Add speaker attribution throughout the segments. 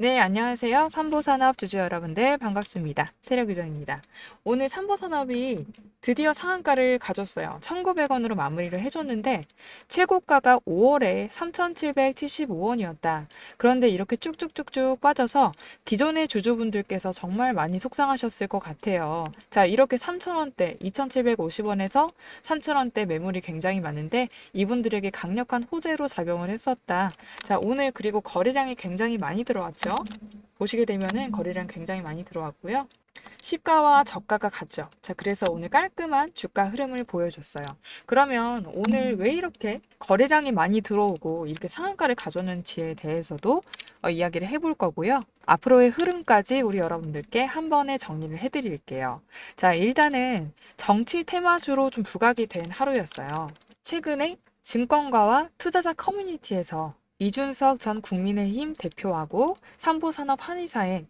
Speaker 1: 네, 안녕하세요. 삼보산업 주주 여러분들 반갑습니다. 세력유정입니다. 오늘 삼보산업이 드디어 상한가를 가졌어요. 1,900원으로 마무리를 해줬는데 최고가가 5월에 3,775원이었다. 그런데 이렇게 쭉쭉쭉쭉 빠져서 기존의 주주분들께서 정말 많이 속상하셨을 것 같아요. 자, 이렇게 3,000원대, 2,750원에서 3,000원대 매물이 굉장히 많은데 이분들에게 강력한 호재로 작용을 했었다. 자, 오늘 그리고 거래량이 굉장히 많이 들어왔죠. 보시게 되면은 거래량 굉장히 많이 들어왔고요. 시가와 저가가 같죠. 자, 그래서 오늘 깔끔한 주가 흐름을 보여줬어요. 그러면 오늘 왜 이렇게 거래량이 많이 들어오고 이렇게 상한가를 가져오는지에 대해서도 어, 이야기를 해볼 거고요. 앞으로의 흐름까지 우리 여러분들께 한 번에 정리를 해드릴게요. 자, 일단은 정치 테마주로 좀 부각이 된 하루였어요. 최근에 증권가와 투자자 커뮤니티에서 이준석 전 국민의힘 대표하고 삼보산업 한의사의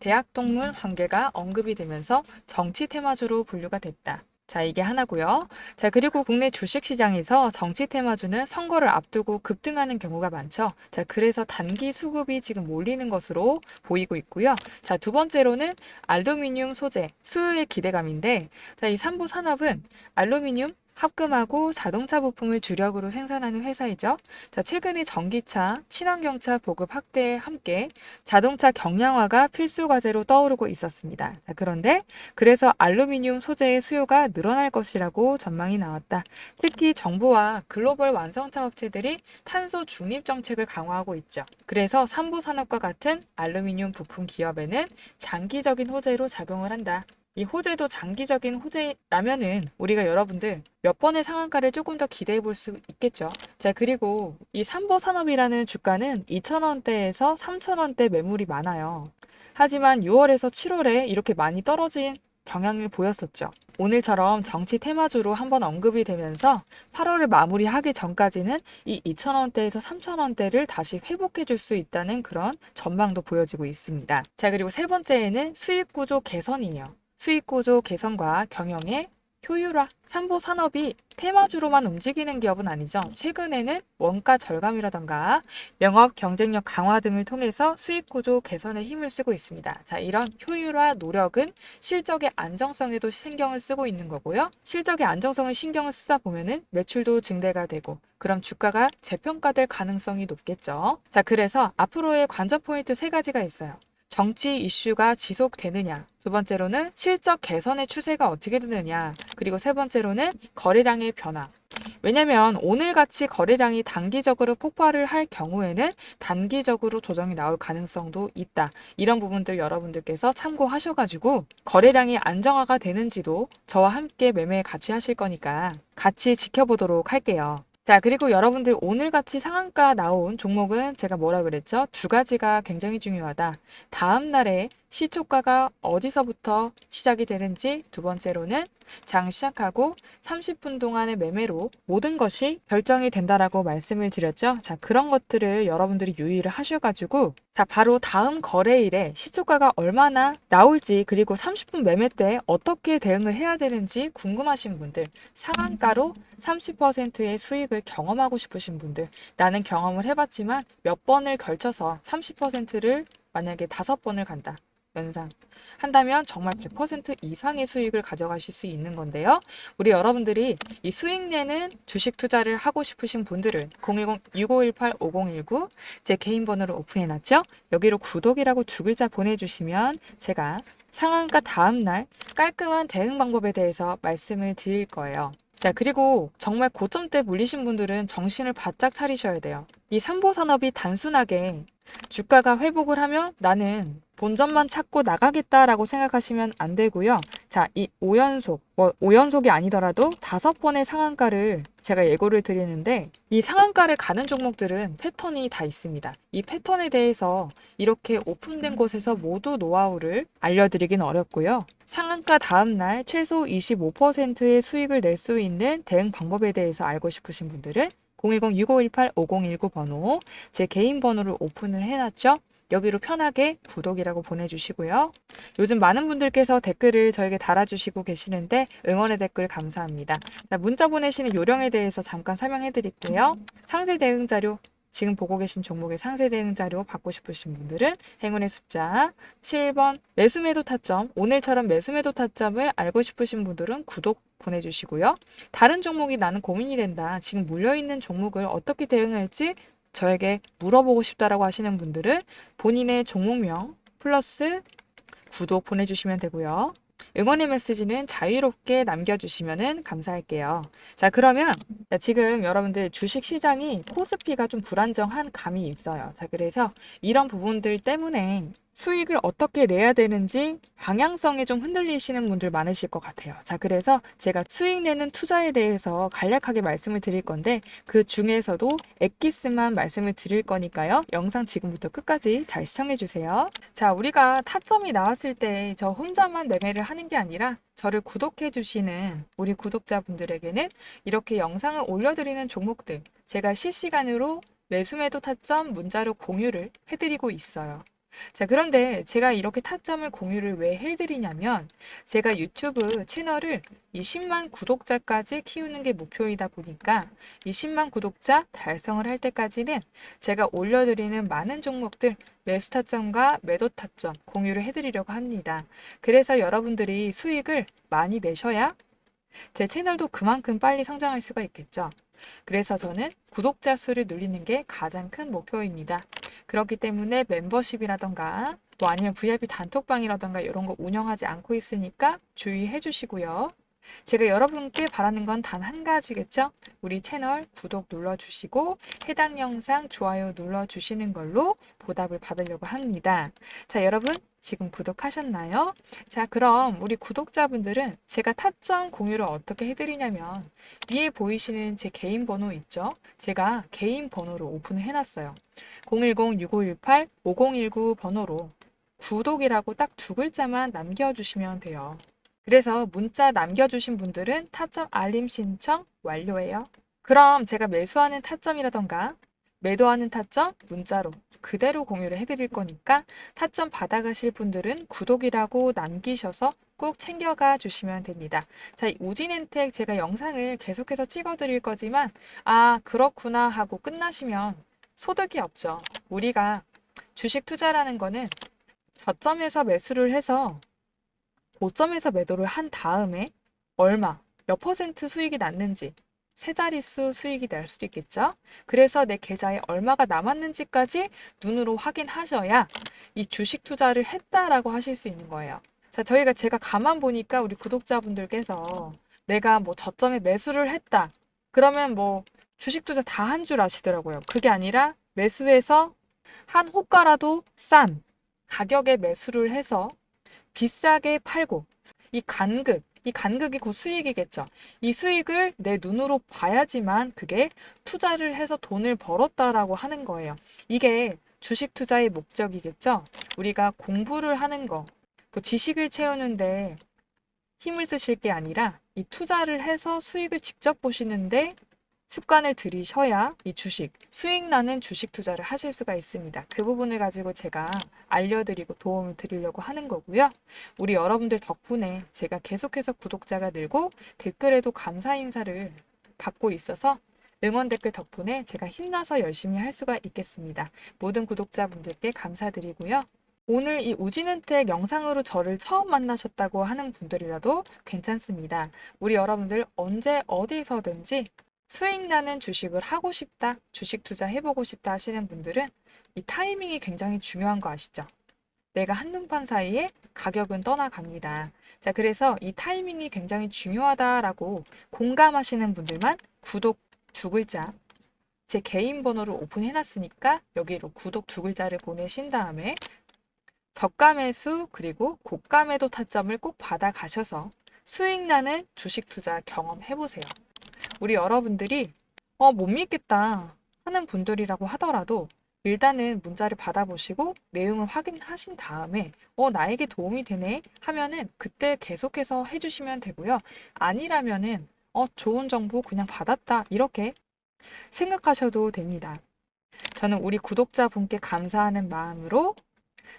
Speaker 1: 대학 동문 관계가 언급이 되면서 정치 테마주로 분류가 됐다. 자, 이게 하나고요. 자, 그리고 국내 주식 시장에서 정치 테마주는 선거를 앞두고 급등하는 경우가 많죠. 자, 그래서 단기 수급이 지금 몰리는 것으로 보이고 있고요. 자, 두 번째로는 알루미늄 소재 수요의 기대감인데 자, 이 삼보 산업은 알루미늄 합금하고 자동차 부품을 주력으로 생산하는 회사이죠. 자, 최근에 전기차, 친환경차 보급 확대에 함께 자동차 경량화가 필수 과제로 떠오르고 있었습니다. 자, 그런데 그래서 알루미늄 소재의 수요가 늘어날 것이라고 전망이 나왔다. 특히 정부와 글로벌 완성차 업체들이 탄소 중립 정책을 강화하고 있죠. 그래서 삼부 산업과 같은 알루미늄 부품 기업에는 장기적인 호재로 작용을 한다. 이 호재도 장기적인 호재라면은 우리가 여러분들 몇 번의 상한가를 조금 더 기대해 볼 수 있겠죠. 자, 그리고 이 삼보 산업이라는 주가는 2,000원대에서 3,000원대 매물이 많아요. 하지만 6월에서 7월에 이렇게 많이 떨어진 경향을 보였었죠. 오늘처럼 정치 테마주로 한번 언급이 되면서 8월을 마무리하기 전까지는 이 2,000원대에서 3,000원대를 다시 회복해 줄 수 있다는 그런 전망도 보여지고 있습니다. 자, 그리고 세 번째에는 수익 구조 개선이에요. 수익 구조 개선과 경영의 효율화. 삼보 산업이 테마주로만 움직이는 기업은 아니죠. 최근에는 원가 절감이라던가 영업 경쟁력 강화 등을 통해서 수익 구조 개선에 힘을 쓰고 있습니다. 자, 이런 효율화 노력은 실적의 안정성에도 신경을 쓰고 있는 거고요. 실적의 안정성을 신경을 쓰다 보면은 매출도 증대가 되고 그럼 주가가 재평가될 가능성이 높겠죠. 자, 그래서 앞으로의 관전 포인트 세 가지가 있어요. 정치 이슈가 지속되느냐. 두 번째로는 실적 개선의 추세가 어떻게 되느냐. 그리고 세 번째로는 거래량의 변화. 왜냐면 오늘같이 거래량이 단기적으로 폭발을 할 경우에는 단기적으로 조정이 나올 가능성도 있다. 이런 부분들 여러분들께서 참고하셔가지고 거래량이 안정화가 되는지도 저와 함께 매매 같이 하실 거니까 같이 지켜보도록 할게요. 자, 그리고 여러분들 오늘 같이 상한가 나온 종목은 제가 뭐라 그랬죠? 두 가지가 굉장히 중요하다. 다음 날에 시초가가 어디서부터 시작이 되는지 두 번째로는 장 시작하고 30분 동안의 매매로 모든 것이 결정이 된다라고 말씀을 드렸죠. 자, 그런 것들을 여러분들이 유의를 하셔가지고 자, 바로 다음 거래일에 시초가가 얼마나 나올지 그리고 30분 매매 때 어떻게 대응을 해야 되는지 궁금하신 분들 상한가로 30%의 수익을 경험하고 싶으신 분들 나는 경험을 해봤지만 몇 번을 걸쳐서 30%를 만약에 다섯 번을 간다. 연상 한다면 정말 100% 이상의 수익을 가져가실 수 있는 건데요. 우리 여러분들이 이 수익 내는 주식 투자를 하고 싶으신 분들은 010-6518-5019 제 개인 번호를 오픈해놨죠. 여기로 구독이라고 두 글자 보내주시면 제가 상한가 다음날 깔끔한 대응 방법에 대해서 말씀을 드릴 거예요. 자, 그리고 정말 고점대 물리신 분들은 정신을 바짝 차리셔야 돼요. 이 삼보 산업이 단순하게 주가가 회복을 하면 나는 본전만 찾고 나가겠다라고 생각하시면 안 되고요. 자, 이 5연속, 뭐 5연속이 아니더라도 다섯 번의 상한가를 제가 예고를 드리는데 이 상한가를 가는 종목들은 패턴이 다 있습니다. 이 패턴에 대해서 이렇게 오픈된 곳에서 모두 노하우를 알려드리긴 어렵고요. 상한가 다음 날 최소 25%의 수익을 낼 수 있는 대응 방법에 대해서 알고 싶으신 분들은 010-6518-5019 번호 제 개인 번호를 오픈을 해놨죠. 여기로 편하게 구독이라고 보내주시고요. 요즘 많은 분들께서 댓글을 저에게 달아주시고 계시는데 응원의 댓글 감사합니다. 자, 문자 보내시는 요령에 대해서 잠깐 설명해 드릴게요. 상세 대응 자료 지금 보고 계신 종목의 상세 대응 자료 받고 싶으신 분들은 행운의 숫자 7번 매수 매도 타점 오늘처럼 매수 매도 타점을 알고 싶으신 분들은 구독 보내주시고요. 다른 종목이 나는 고민이 된다. 지금 물려있는 종목을 어떻게 대응할지 저에게 물어보고 싶다라고 하시는 분들은 본인의 종목명 플러스 구독 보내주시면 되고요. 응원의 메시지는 자유롭게 남겨주시면 감사할게요. 자, 그러면 지금 여러분들 주식 시장이 코스피가 좀 불안정한 감이 있어요. 자, 그래서 이런 부분들 때문에 수익을 어떻게 내야 되는지 방향성에 좀 흔들리시는 분들 많으실 것 같아요. 자, 그래서 제가 수익 내는 투자에 대해서 간략하게 말씀을 드릴 건데 그 중에서도 엑기스만 말씀을 드릴 거니까요. 영상 지금부터 끝까지 잘 시청해 주세요. 자, 우리가 타점이 나왔을 때 저 혼자만 매매를 하는 게 아니라 저를 구독해 주시는 우리 구독자분들에게는 이렇게 영상을 올려드리는 종목들 제가 실시간으로 매수매도 타점 문자로 공유를 해드리고 있어요. 자, 그런데 제가 이렇게 타점을 공유를 왜 해드리냐면 제가 유튜브 채널을 20만 구독자까지 키우는 게 목표이다 보니까 20만 구독자 달성을 할 때까지는 제가 올려드리는 많은 종목들 매수 타점과 매도 타점 공유를 해드리려고 합니다. 그래서 여러분들이 수익을 많이 내셔야 제 채널도 그만큼 빨리 성장할 수가 있겠죠. 그래서 저는 구독자 수를 늘리는 게 가장 큰 목표입니다. 그렇기 때문에 멤버십이라던가 뭐 아니면 VIP 단톡방이라던가 이런 거 운영하지 않고 있으니까 주의해 주시고요. 제가 여러분께 바라는 건 단 한 가지겠죠? 우리 채널 구독 눌러주시고 해당 영상 좋아요 눌러주시는 걸로 보답을 받으려고 합니다. 자, 여러분 지금 구독하셨나요? 자, 그럼 우리 구독자분들은 제가 타점 공유를 어떻게 해드리냐면 위에 보이시는 제 개인 번호 있죠? 제가 개인 번호로 오픈을 해놨어요. 010-6518-5019 번호로 구독이라고 딱 두 글자만 남겨주시면 돼요. 그래서 문자 남겨주신 분들은 타점 알림 신청 완료해요. 그럼 제가 매수하는 타점이라던가 매도하는 타점 문자로 그대로 공유를 해드릴 거니까 타점 받아가실 분들은 구독이라고 남기셔서 꼭 챙겨가 주시면 됩니다. 자, 이 우진엔텍 제가 영상을 계속해서 찍어드릴 거지만 아 그렇구나 하고 끝나시면 소득이 없죠. 우리가 주식 투자라는 거는 저점에서 매수를 해서 고점에서 매도를 한 다음에 얼마, 몇 퍼센트 수익이 났는지 세 자릿수 수익이 날 수도 있겠죠. 그래서 내 계좌에 얼마가 남았는지까지 눈으로 확인하셔야 이 주식 투자를 했다라고 하실 수 있는 거예요. 자, 저희가 제가 가만 보니까 우리 구독자분들께서 내가 뭐 저점에 매수를 했다. 그러면 뭐 주식 투자 다 한 줄 아시더라고요. 그게 아니라 매수해서 한 호가라도 싼 가격에 매수를 해서 비싸게 팔고 이 간극, 이 간극이 곧 수익이겠죠. 이 수익을 내 눈으로 봐야지만 그게 투자를 해서 돈을 벌었다라고 하는 거예요. 이게 주식 투자의 목적이겠죠. 우리가 공부를 하는 거, 그 지식을 채우는데 힘을 쓰실 게 아니라 이 투자를 해서 수익을 직접 보시는데 습관을 들이셔야 이 주식, 수익 나는 주식 투자를 하실 수가 있습니다. 그 부분을 가지고 제가 알려드리고 도움을 드리려고 하는 거고요. 우리 여러분들 덕분에 제가 계속해서 구독자가 늘고 댓글에도 감사 인사를 받고 있어서 응원 댓글 덕분에 제가 힘나서 열심히 할 수가 있겠습니다. 모든 구독자분들께 감사드리고요. 오늘 이 우진은택 영상으로 저를 처음 만나셨다고 하는 분들이라도 괜찮습니다. 우리 여러분들 언제 어디서든지 수익 나는 주식을 하고 싶다, 주식 투자 해보고 싶다 하시는 분들은 이 타이밍이 굉장히 중요한 거 아시죠? 내가 한눈판 사이에 가격은 떠나갑니다. 자, 그래서 이 타이밍이 굉장히 중요하다라고 공감하시는 분들만 구독 두 글자 제 개인 번호를 오픈해놨으니까 여기로 구독 두 글자를 보내신 다음에 저가 매수 그리고 고가 매도 타점을 꼭 받아 가셔서 수익 나는 주식 투자 경험해 보세요. 우리 여러분들이 어, 못 믿겠다 하는 분들이라고 하더라도 일단은 문자를 받아보시고 내용을 확인하신 다음에 어, 나에게 도움이 되네 하면은 그때 계속해서 해주시면 되고요. 아니라면은 어, 좋은 정보 그냥 받았다 이렇게 생각하셔도 됩니다. 저는 우리 구독자분께 감사하는 마음으로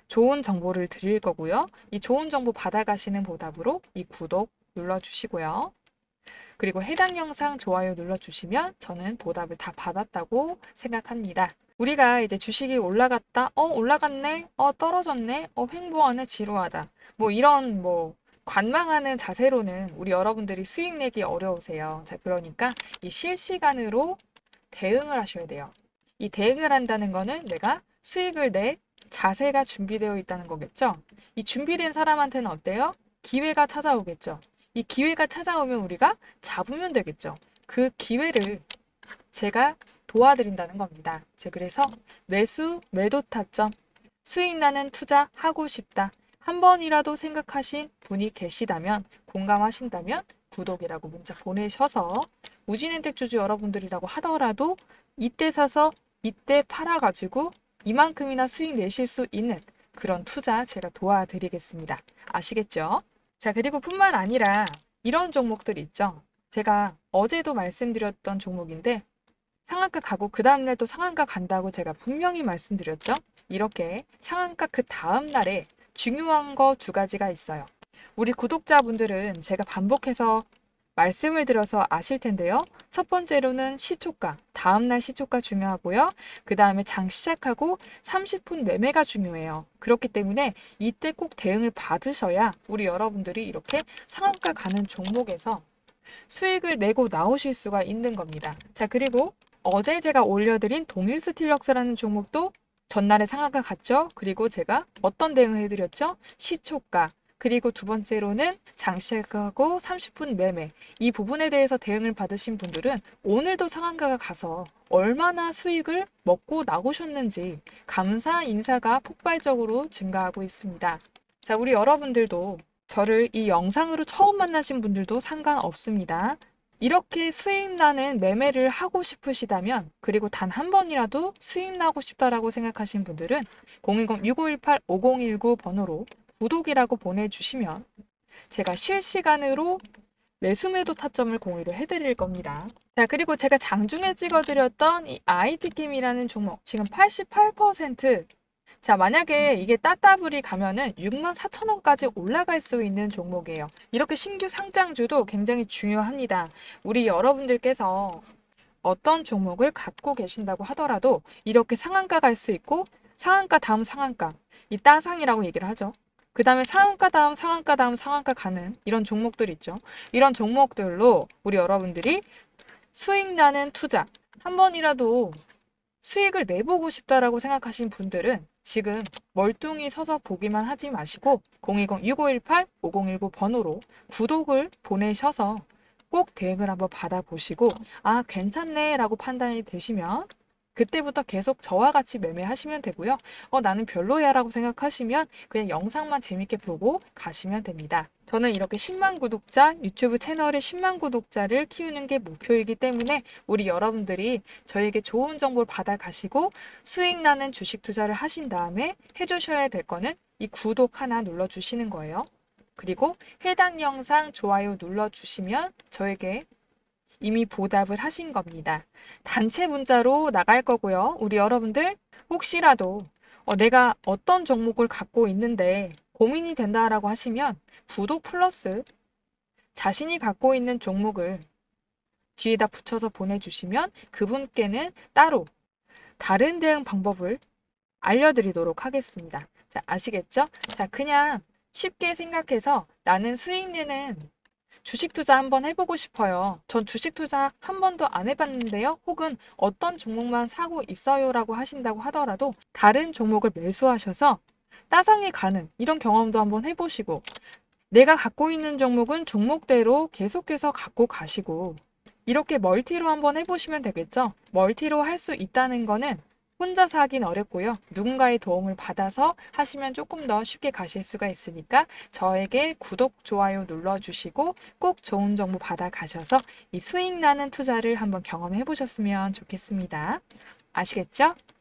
Speaker 1: 좋은 정보를 드릴 거고요. 이 좋은 정보 받아가시는 보답으로 이 구독 눌러주시고요. 그리고 해당 영상 좋아요 눌러주시면 저는 보답을 다 받았다고 생각합니다. 우리가 이제 주식이 올라갔다, 어, 올라갔네, 어, 떨어졌네, 어, 횡보하네, 지루하다. 뭐 이런 뭐 관망하는 자세로는 우리 여러분들이 수익 내기 어려우세요. 자, 그러니까 이 실시간으로 대응을 하셔야 돼요. 이 대응을 한다는 거는 내가 수익을 낼 자세가 준비되어 있다는 거겠죠. 이 준비된 사람한테는 어때요? 기회가 찾아오겠죠. 이 기회가 찾아오면 우리가 잡으면 되겠죠. 그 기회를 제가 도와드린다는 겁니다. 자, 그래서 매수, 매도 타점, 수익 나는 투자 하고 싶다. 한 번이라도 생각하신 분이 계시다면, 공감하신다면 구독이라고 문자 보내셔서 무진은택 주주 여러분들이라고 하더라도 이때 사서 이때 팔아가지고 이만큼이나 수익 내실 수 있는 그런 투자 제가 도와드리겠습니다. 아시겠죠? 자, 그리고 뿐만 아니라 이런 종목들 있죠. 제가 어제도 말씀드렸던 종목인데 상한가 가고 그 다음날 또 상한가 간다고 제가 분명히 말씀드렸죠. 이렇게 상한가 그 다음 날에 중요한 거 두 가지가 있어요. 우리 구독자분들은 제가 반복해서 말씀을 드려서 아실 텐데요. 첫 번째로는 시초가, 다음날 시초가 중요하고요. 그 다음에 장 시작하고 30분 매매가 중요해요. 그렇기 때문에 이때 꼭 대응을 받으셔야 우리 여러분들이 이렇게 상한가 가는 종목에서 수익을 내고 나오실 수가 있는 겁니다. 자, 그리고 어제 제가 올려드린 동일 스틸럭스라는 종목도 전날에 상한가 갔죠. 그리고 제가 어떤 대응을 해드렸죠? 시초가. 그리고 두 번째로는 장시하고 30분 매매. 이 부분에 대해서 대응을 받으신 분들은 오늘도 상한가가 가서 얼마나 수익을 먹고 나오셨는지 감사 인사가 폭발적으로 증가하고 있습니다. 자, 우리 여러분들도 저를 이 영상으로 처음 만나신 분들도 상관없습니다. 이렇게 수익 나는 매매를 하고 싶으시다면 그리고 단 한 번이라도 수익 나고 싶다라고 생각하신 분들은 010-6518-5019 번호로 구독이라고 보내주시면 제가 실시간으로 매수매도 타점을 공유를 해드릴 겁니다. 자, 그리고 제가 장중에 찍어드렸던 이 IT캠이라는 종목 지금 88% 자, 만약에 이게 따따블이 가면은 6만 4천 원까지 올라갈 수 있는 종목이에요. 이렇게 신규 상장주도 굉장히 중요합니다. 우리 여러분들께서 어떤 종목을 갖고 계신다고 하더라도 이렇게 상한가 갈 수 있고 상한가 다음 상한가 이 따상이라고 얘기를 하죠. 그 다음에 상한가 다음 상한가 다음 상한가 가는 이런 종목들 있죠. 이런 종목들로 우리 여러분들이 수익 나는 투자 한 번이라도 수익을 내보고 싶다라고 생각하신 분들은 지금 멀뚱히 서서 보기만 하지 마시고 020-6518-5019 번호로 구독을 보내셔서 꼭 대응을 한번 받아보시고 아 괜찮네 라고 판단이 되시면 그때부터 계속 저와 같이 매매하시면 되고요. 어, 나는 별로야 라고 생각하시면 그냥 영상만 재밌게 보고 가시면 됩니다. 저는 이렇게 10만 구독자, 유튜브 채널에 10만 구독자를 키우는 게 목표이기 때문에 우리 여러분들이 저에게 좋은 정보를 받아가시고 수익 나는 주식 투자를 하신 다음에 해주셔야 될 거는 이 구독 하나 눌러주시는 거예요. 그리고 해당 영상 좋아요 눌러주시면 저에게 이미 보답을 하신 겁니다. 단체 문자로 나갈 거고요. 우리 여러분들 혹시라도 어, 내가 어떤 종목을 갖고 있는데 고민이 된다라고 하시면 구독 플러스 자신이 갖고 있는 종목을 뒤에다 붙여서 보내주시면 그분께는 따로 다른 대응 방법을 알려드리도록 하겠습니다. 자, 아시겠죠? 자, 그냥 쉽게 생각해서 나는 수익 내는 주식 투자 한번 해보고 싶어요. 전 주식 투자 한 번도 안 해봤는데요. 혹은 어떤 종목만 사고 있어요 라고 하신다고 하더라도 다른 종목을 매수하셔서 따상이 가는 이런 경험도 한번 해보시고 내가 갖고 있는 종목은 종목대로 계속해서 갖고 가시고 이렇게 멀티로 한번 해보시면 되겠죠. 멀티로 할 수 있다는 거는 혼자서 하긴 어렵고요. 누군가의 도움을 받아서 하시면 조금 더 쉽게 가실 수가 있으니까 저에게 구독, 좋아요 눌러주시고 꼭 좋은 정보 받아 가셔서 이 수익 나는 투자를 한번 경험해 보셨으면 좋겠습니다. 아시겠죠?